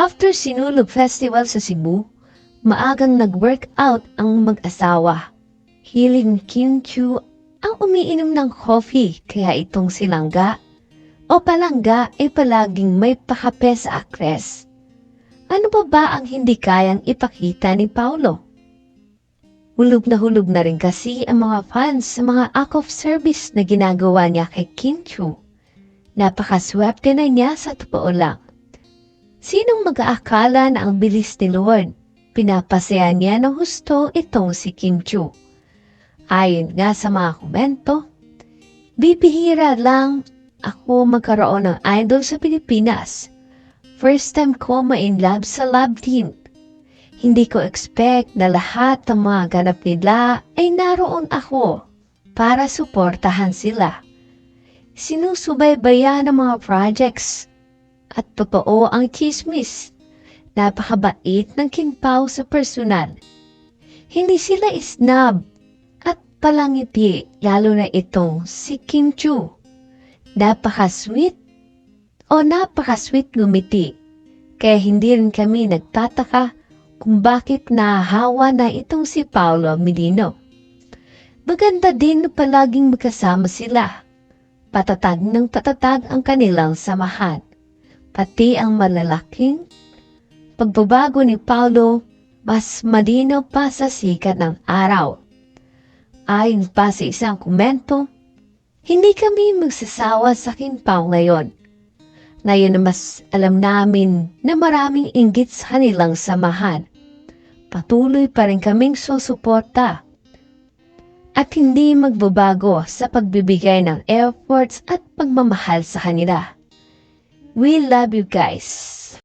After Sinulog Festival sa Cebu, maagang nag-workout ang mag-asawa. Hiling Kim Chu ang umiinom ng coffee kaya itong silangga o palangga ay palaging may pakape sa akres. Ano ba ba ang hindi kayang ipakita ni Paulo? Hulog na hulog na rin kasi ang mga fans sa mga act of service na ginagawa niya kay Kim Chu. Napakaswerte na niya sa totoo lang. Sinong mag-aakala na ang bilis ni Lord? Pinapasaya niya ng husto itong si Kim Chu. Ayon nga sa mga komento, bibihira lang ako magkaroon ng idol sa Pilipinas. First time ko ma-in love sa love team. Hindi ko expect na lahat ng mga ganap nila ay naroon ako para suportahan sila. Sinusubaybayan ng mga projects at totoo ang chismis. Napakabait ng King Pao sa personal. Hindi sila isnab at palangiti lalo na itong si Kim Chu. Napaka-sweet o napaka-sweet ngumiti. Kaya hindi rin kami nagtataka kung bakit nahahawa na itong si Paolo Medino. Maganda din na palaging magkasama sila. Patatag ng patatag ang kanilang samahan. Pati ang malalaking pagbabago ni Paulo mas malinaw pa sa sikat ng araw. Ayon pa sa isang komento, hindi kami magsasawa sa Kinpaw ngayon. Ngayon na mas alam namin na maraming inggit sa kanilang samahan. Patuloy pa rin kaming susuporta at hindi magbabago sa pagbibigay ng efforts at pagmamahal sa kanila. We love you guys.